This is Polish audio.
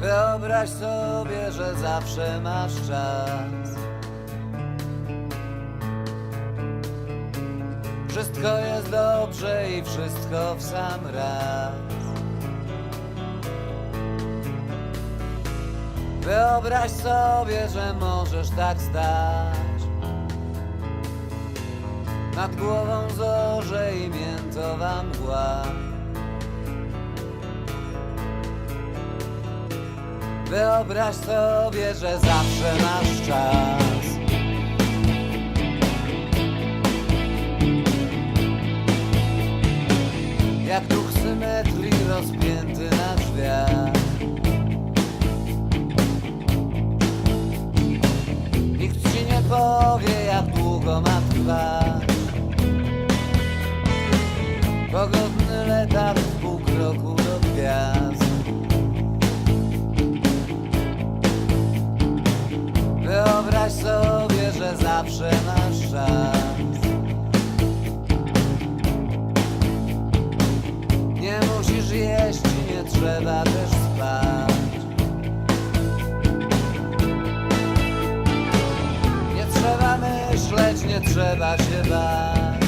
Wyobraź sobie, że zawsze masz czas. Wszystko jest dobrze i wszystko w sam raz. Wyobraź sobie, że możesz tak stać Nad głową zorze i miętowa mgła Wyobraź sobie, że zawsze masz czas. Jak duch symetrii rozpięty na drzwiach. Nikt ci nie powie, jak długo ma trwać Wyobraź sobie, że zawsze masz czas. Nie musisz jeść nie trzeba też spać. Nie trzeba myśleć, nie trzeba się bać